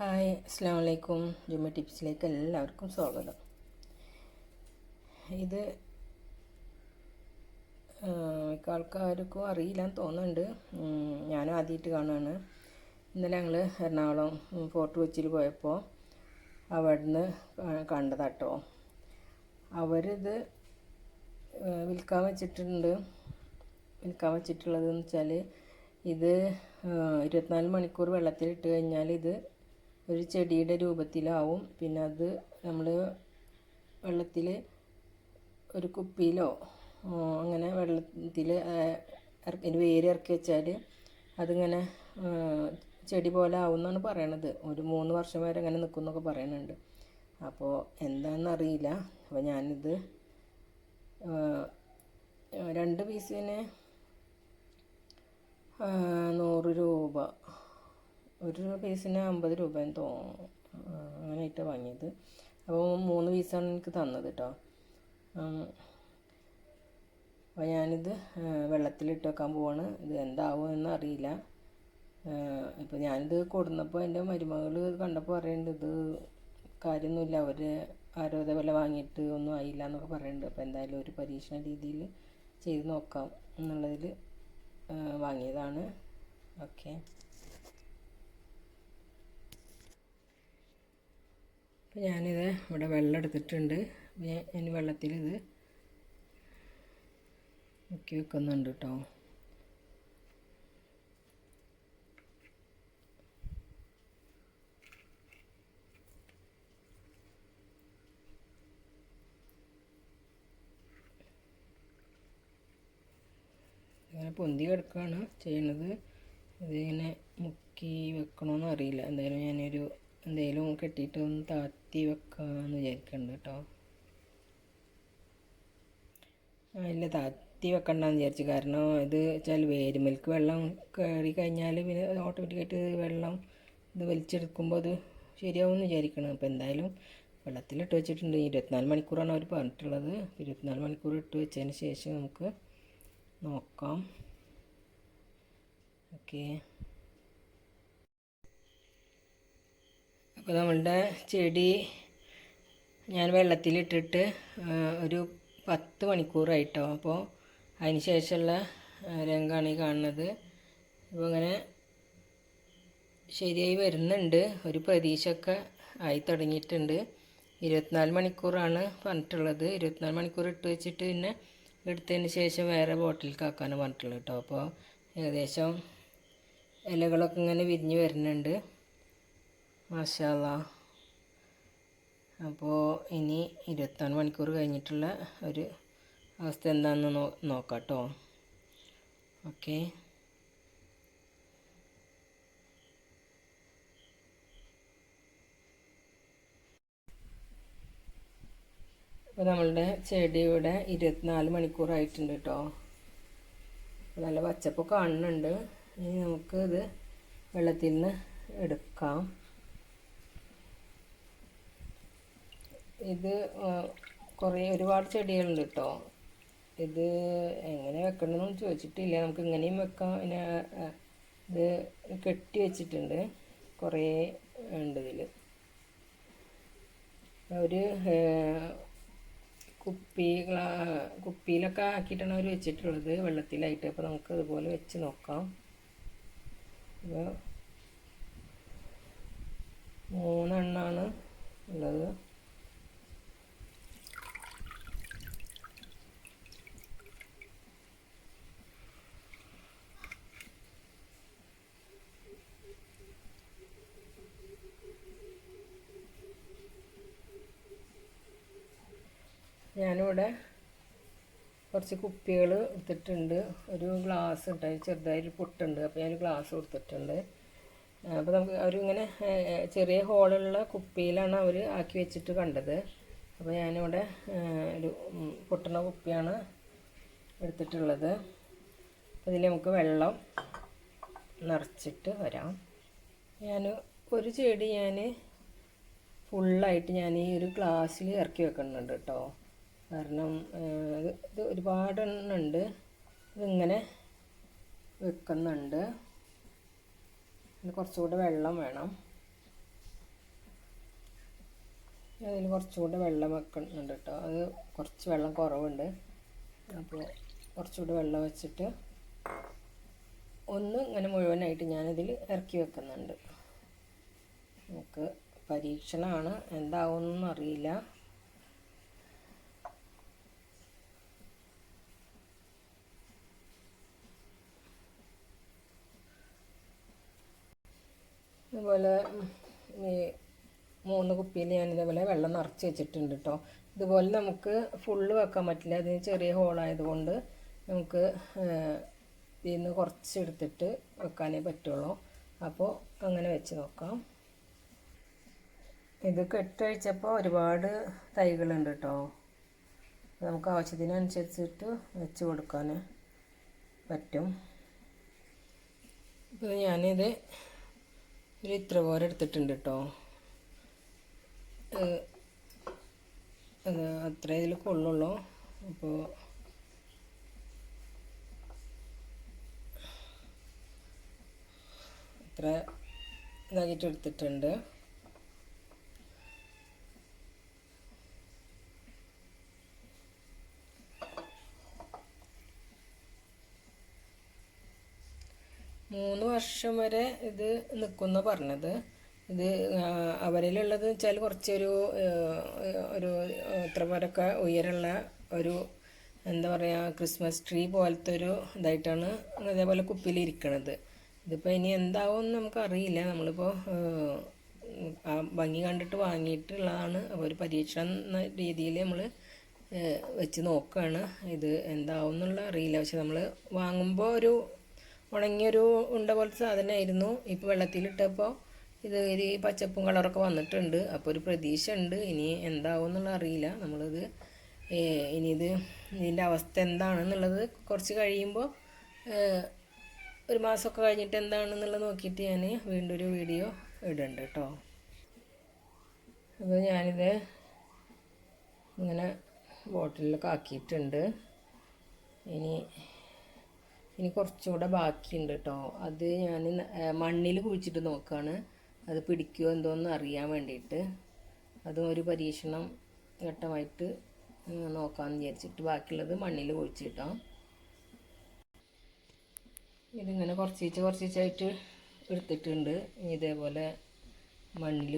Hi അസ്സാം വലൈക്കും ജുമ്മ ടിപ്സിലേക്ക് എല്ലാവർക്കും സ്വാഗതം. ഇത് മിക്ക ആൾക്കാർക്കും അറിയില്ലെന്ന് തോന്നുന്നുണ്ട്. ഞാനും ആദ്യമായിട്ട് കാണുകയാണ് ഇന്നലെ ഞങ്ങൾ എറണാകുളം ഫോർട്ട് കൊച്ചിയിൽ പോയപ്പോൾ അവിടുന്ന് കണ്ടതാട്ടോ. അവരിത് വിൽക്കാൻ വെച്ചിട്ടുണ്ട്. വിൽക്കാൻ വെച്ചിട്ടുള്ളതെന്ന് വെച്ചാൽ ഇത് ഇരുപത്തിനാല് മണിക്കൂർ വെള്ളത്തിലിട്ട് കഴിഞ്ഞാൽ ഇത് ഒരു ചെടിയുടെ രൂപത്തിലാവും. പിന്നെ അത് നമ്മൾ വെള്ളത്തിൽ ഒരു കുപ്പിയിലോ അങ്ങനെ വെള്ളത്തിൽ ഇറക്കി വേര് ഇറക്കി വെച്ചാൽ അതിങ്ങനെ ചെടി പോലെ ആവും എന്നാണ് പറയണത്. ഒരു മൂന്ന് വർഷം വരെ അങ്ങനെ നിൽക്കും എന്നൊക്കെ പറയുന്നുണ്ട് അപ്പോൾ എന്താണെന്നറിയില്ല അപ്പോൾ ഞാനിത് രണ്ട് പീസിന് നൂറ് രൂപ. ഒരു പീസിന് അമ്പത് രൂപയെന്ന് തോന്നുന്നു. അങ്ങനെ അങ്ങനെയായിട്ടാണ് വാങ്ങിയത്. അപ്പോൾ മൂന്ന് പീസാണ് എനിക്ക് തന്നത് കേട്ടോ അപ്പോൾ ഞാനിത് വെള്ളത്തിലിട്ട് വെക്കാൻ പോവാണ്. ഇത് എന്താവും എന്ന് അറിയില്ല. ഇപ്പോൾ ഞാനിത് കൊടുന്നപ്പോൾ എന്റെ മരുമകൾ കണ്ടപ്പോൾ പറയുന്നുണ്ട് ഇത് കാര്യമൊന്നുമില്ല അവർ ആരോ ഇതേപോലെ വാങ്ങിയിട്ട് ഒന്നും ആയില്ല എന്നൊക്കെ പറയുന്നുണ്ട് അപ്പോൾ എന്തായാലും ഒരു പരീക്ഷണ രീതിയിൽ ചെയ്ത് നോക്കാം എന്നുള്ളതിൽ വാങ്ങിയതാണ്. ഓക്കെ. അപ്പോൾ ഞാനിത് ഇവിടെ വെള്ളം എടുത്തിട്ടുണ്ട്. ഞാൻ വെള്ളത്തിൽ വെള്ളത്തിലിത് മുക്കി വെക്കുന്നുണ്ട് കേട്ടോ. ഇങ്ങനെ പൊന്തി കിടക്കുകയാണ് ചെയ്യണത്. ഇതിങ്ങനെ മുക്കി വെക്കണമെന്ന് അറിയില്ല. എന്തായാലും ഞാനൊരു എന്തെങ്കിലും കെട്ടിയിട്ട് ഒന്ന് താത്തി വെക്കാമെന്ന് വിചാരിക്കുന്നുണ്ട് കേട്ടോ ഇല്ല താത്തി വെക്കണ്ടെന്ന് വിചാരിച്ചു. കാരണം ഇത് വെച്ചാൽ വേരുമൽക്ക് വെള്ളം കയറി കഴിഞ്ഞാൽ പിന്നെ ഓട്ടോമാറ്റിക്കായിട്ട് വെള്ളം ഇത് വലിച്ചെടുക്കുമ്പോൾ അത് ശരിയാവുമെന്ന് വിചാരിക്കണം. അപ്പോൾ എന്തായാലും വെള്ളത്തിലിട്ട് വെച്ചിട്ടുണ്ട്. ഇരുപത്തിനാല് മണിക്കൂറാണ് അവർ പറഞ്ഞിട്ടുള്ളത്. ഇരുപത്തിനാല് മണിക്കൂർ ഇട്ട് വെച്ചതിന് ശേഷം നമുക്ക് നോക്കാം. ഓക്കെ. അപ്പോൾ നമ്മളുടെ ചെടി ഞാൻ വെള്ളത്തിലിട്ടിട്ട് ഒരു പത്ത് മണിക്കൂറായിട്ടോ. അപ്പോൾ അതിന് ശേഷമുള്ള രംഗമാണ് ഈ കാണുന്നത്. അപ്പോൾ അങ്ങനെ ശരിയായി വരുന്നുണ്ട്. ഒരു പ്രതീക്ഷയൊക്കെ ആയി തുടങ്ങിയിട്ടുണ്ട്. ഇരുപത്തിനാല് മണിക്കൂറാണ് പറഞ്ഞിട്ടുള്ളത്. ഇരുപത്തിനാല് മണിക്കൂർ ഇട്ട് വെച്ചിട്ട് പിന്നെ എടുത്തതിന് ശേഷം വേറെ ബോട്ടിൽ കാക്കാനും പറഞ്ഞിട്ടുള്ളൂ കേട്ടോ. അപ്പോൾ ഏകദേശം ഇലകളൊക്കെ ഇങ്ങനെ വിരിഞ്ഞ് വരുന്നുണ്ട്. മാഷാല്ല അപ്പോൾ ഇനി ഇരുപത്തിനാല് മണിക്കൂർ കഴിഞ്ഞിട്ടുള്ള ഒരു അവസ്ഥ എന്താണെന്ന് നോ നോക്കാം കേട്ടോ ഓക്കെ. അപ്പോൾ നമ്മളുടെ ചെടിയുടെ ഇരുപത്തിനാല് മണിക്കൂറായിട്ടുണ്ട് കേട്ടോ നല്ല പച്ചപ്പ് കാണുന്നുണ്ട്. ഇനി നമുക്ക് ഇത് വെള്ളത്തിൽ നിന്ന് എടുക്കാം. ഇത് കുറേ ഒരുപാട് ചെടികളുണ്ട് കേട്ടോ ഇത് എങ്ങനെ വെക്കണമെന്നൊന്നും ചോദിച്ചിട്ടില്ല. നമുക്ക് ഇങ്ങനെയും വെക്കാം. പിന്നെ ഇത് കെട്ടി വെച്ചിട്ടുണ്ട്. കുറേ ഉണ്ട് ഇതിൽ ഒരു കുപ്പി കുപ്പിയിലൊക്കെ ആക്കിയിട്ടാണ് അവർ വെച്ചിട്ടുള്ളത്. വെള്ളത്തിലായിട്ട്. അപ്പോൾ നമുക്ക് അതുപോലെ വെച്ച് നോക്കാം. അപ്പോൾ ഞാനിവിടെ കുറച്ച് കുപ്പികൾ എടുത്തിട്ടുണ്ട്. ഒരു ഗ്ലാസ് ഉണ്ട്. ചെറുതായൊരു പൊട്ടുണ്ട്. അപ്പോൾ ഞാനൊരു ഗ്ലാസ് കൊടുത്തിട്ടുണ്ട്. അപ്പോൾ നമുക്ക് അവരിങ്ങനെ ചെറിയ ഹോളുള്ള കുപ്പിയിലാണ് അവർ ആക്കി വെച്ചിട്ട് കണ്ടത്. അപ്പോൾ ഞാനിവിടെ ഒരു പൊട്ടണ കുപ്പിയാണ് എടുത്തിട്ടുള്ളത്. അതിൽ നമുക്ക് വെള്ളം നിറച്ചിട്ട് വരാം. ഞാൻ ഒരു ചെടി ഞാൻ ഫുള്ളായിട്ട് ഞാൻ ഈ ഒരു ഗ്ലാസ്സിൽ ഇറക്കി വെക്കുന്നുണ്ട് കേട്ടോ കാരണം ഇത് ഇത് ഒരുപാട് എണ്ണം ഉണ്ട് ഇതിങ്ങനെ വെക്കുന്നുണ്ട്. കുറച്ചുകൂടെ വെള്ളം വേണം. അതിൽ കുറച്ചുകൂടെ വെള്ളം വെക്കുന്നുണ്ട് കേട്ടോ അത് കുറച്ച് വെള്ളം കുറവുണ്ട്. അപ്പോൾ കുറച്ചുകൂടെ വെള്ളം വെച്ചിട്ട് ഒന്ന് ഇങ്ങനെ മുഴുവനായിട്ട് ഞാനിതിൽ ഇറക്കി വെക്കുന്നുണ്ട്. നമുക്ക് പരീക്ഷണമാണ് എന്താവുമെന്നൊന്നും അറിയില്ല. അതുപോലെ ഈ മൂന്ന് കുപ്പിയിൽ ഞാൻ ഇതേപോലെ വെള്ളം നിറച്ച് വെച്ചിട്ടുണ്ട് കേട്ടോ ഇതുപോലെ നമുക്ക് ഫുള്ള് വെക്കാൻ പറ്റില്ല. അതിന് ചെറിയ ഹോളായതുകൊണ്ട് നമുക്ക് ഇതിൽ നിന്ന് കുറച്ച് എടുത്തിട്ട് വെക്കാനേ പറ്റുള്ളൂ. അപ്പോൾ അങ്ങനെ വെച്ച് നോക്കാം. ഇത് കെട്ടഴിച്ചപ്പോൾ ഒരുപാട് തൈകളുണ്ട് കേട്ടോ നമുക്ക് ആവശ്യത്തിനനുസരിച്ചിട്ട് വെച്ച് കൊടുക്കാൻ പറ്റും. ഇപ്പോൾ ഞാനിത് ഒരു ഇത്ര പോലെ എടുത്തിട്ടുണ്ട് കേട്ടോ അത് അത്ര ഇതിൽ കൊള്ളുള്ളൂ. അപ്പോൾ ഇത്ര ഇതാക്കിയിട്ട് എടുത്തിട്ടുണ്ട് മൂന്ന് വർഷം വരെ ഇത് നിൽക്കുന്ന പറഞ്ഞത്. ഇത് അവരിലുള്ളത് വെച്ചാൽ കുറച്ചൊരു ഒരു ഇത്ര പോലൊക്കെ ഉയരമുള്ള ഒരു എന്താ പറയുക ക്രിസ്മസ് ട്രീ പോലത്തെ ഒരു ഇതായിട്ടാണ് അതേപോലെ കുപ്പിയിലിരിക്കണത്. ഇതിപ്പോൾ ഇനി എന്താവും നമുക്കറിയില്ല. നമ്മളിപ്പോൾ ആ ഭംഗി കണ്ടിട്ട് വാങ്ങിയിട്ടുള്ളതാണ് അപ്പോൾ ഒരു പരീക്ഷണം എന്ന രീതിയിൽ നമ്മൾ വെച്ച് നോക്കുകയാണ് ഇത് എന്താവും എന്നുള്ള അറിയില്ല. പക്ഷെ നമ്മൾ വാങ്ങുമ്പോൾ ഒരു ഉണങ്ങിയൊരു ഉണ്ട പോലത്തെ സാധനമായിരുന്നു ഇപ്പോൾ വെള്ളത്തിലിട്ടപ്പോൾ ഇത് ഒരു പച്ചപ്പും കളറൊക്കെ വന്നിട്ടുണ്ട്. അപ്പോൾ ഒരു പ്രതീക്ഷ ഉണ്ട് ഇനി എന്താവും എന്നുള്ള അറിയില്ല. നമ്മളിത് ഇനി ഇത് ഇതിന്റെ അവസ്ഥ എന്താണെന്നുള്ളത് കുറച്ച് കഴിയുമ്പോൾ ഒരു മാസമൊക്കെ കഴിഞ്ഞിട്ട് എന്താണെന്നുള്ളത് നോക്കിയിട്ട് ഞാൻ വീണ്ടും ഒരു വീഡിയോ ഇടുന്നുണ്ട് കേട്ടോ അപ്പോൾ ഞാനിത് ഇങ്ങനെ ബോട്ടിലൊക്കെ ആക്കിയിട്ടുണ്ട്. ഇനി ഇനി കുറച്ചുകൂടെ ബാക്കിയുണ്ട് കേട്ടോ അത് ഞാൻ മണ്ണിൽ കുഴിച്ചിട്ട് നോക്കുകയാണ് അത് പിടിക്കുമോ എന്തോന്ന് അറിയാൻ വേണ്ടിയിട്ട്. അതും ഒരു പരീക്ഷണം ഘട്ടമായിട്ട് നോക്കാമെന്ന് വിചാരിച്ചിട്ട് ബാക്കിയുള്ളത് മണ്ണിൽ കുഴിച്ചിട്ടാം. ഇതിങ്ങനെ കുറച്ച് കുറച്ചീച്ചായിട്ട് എടുത്തിട്ടുണ്ട്. ഇതേപോലെ മണ്ണിൽ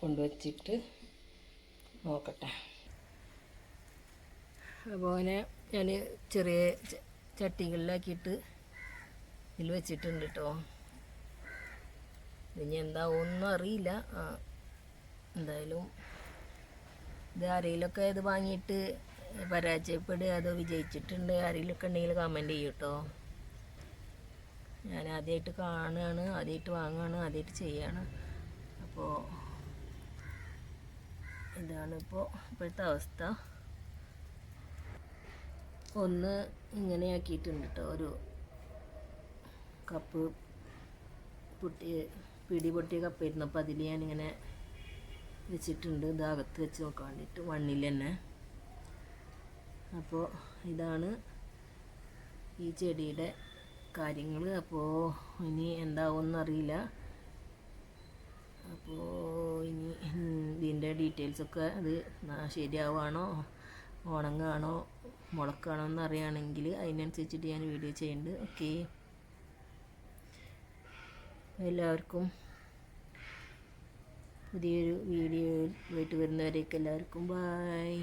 കൊണ്ടുവച്ചിട്ട് നോക്കട്ടെ. അതുപോലെ ഞാൻ ചെറിയ ചട്ടികളിലാക്കിയിട്ട് ഇതിൽ വെച്ചിട്ടുണ്ട് കേട്ടോ ഇനി എന്താ ഒന്നും അറിയില്ല എന്തായാലും ഇത് ആരെങ്കിലുമൊക്കെ ഇത് വാങ്ങിയിട്ട് പരാജയപ്പെടുക അതോ വിജയിച്ചിട്ടുണ്ട് ആരെങ്കിലുമൊക്കെ ഉണ്ടെങ്കിൽ കമന്റ് ചെയ്യും കേട്ടോ ഞാൻ ആദ്യമായിട്ട് കാണുകയാണ് ആദ്യമായിട്ട് വാങ്ങുകയാണ് ആദ്യമായിട്ട് ചെയ്യുകയാണ് അപ്പോൾ ഇതാണ് ഇപ്പോൾ ഇപ്പോഴത്തെ അവസ്ഥ. ഒന്ന് ഇങ്ങനെ ആക്കിയിട്ടുണ്ട് കേട്ടോ ഒരു കപ്പ് പൊട്ടി പിടി പൊട്ടിയ കപ്പായിരുന്നു അപ്പോൾ അതിൽ ഞാനിങ്ങനെ വെച്ചിട്ടുണ്ട്. ഇത് വെച്ച് നോക്കാൻ വേണ്ടിയിട്ട്. മണ്ണിൽ തന്നെ. അപ്പോൾ ഇതാണ് ഈ ചെടിയുടെ കാര്യങ്ങൾ അപ്പോൾ ഇനി എന്താവുമെന്നറിയില്ല അപ്പോൾ ഇനി ഇതിന്റെ ഡീറ്റെയിൽസൊക്കെ അത് ശരിയാവുകയാണോ ഉണങ്ങുകയാണോ മുളക്കാണോ എന്ന് അറിയുകയാണെങ്കിൽ അതിനനുസരിച്ചിട്ട് ഞാൻ വീഡിയോ ചെയ്യുന്നുണ്ട്. ഓക്കെ. എല്ലാവർക്കും പുതിയൊരു വീഡിയോ ആയിട്ട് വരുന്നവരേക്ക് എല്ലാവർക്കും ബായ്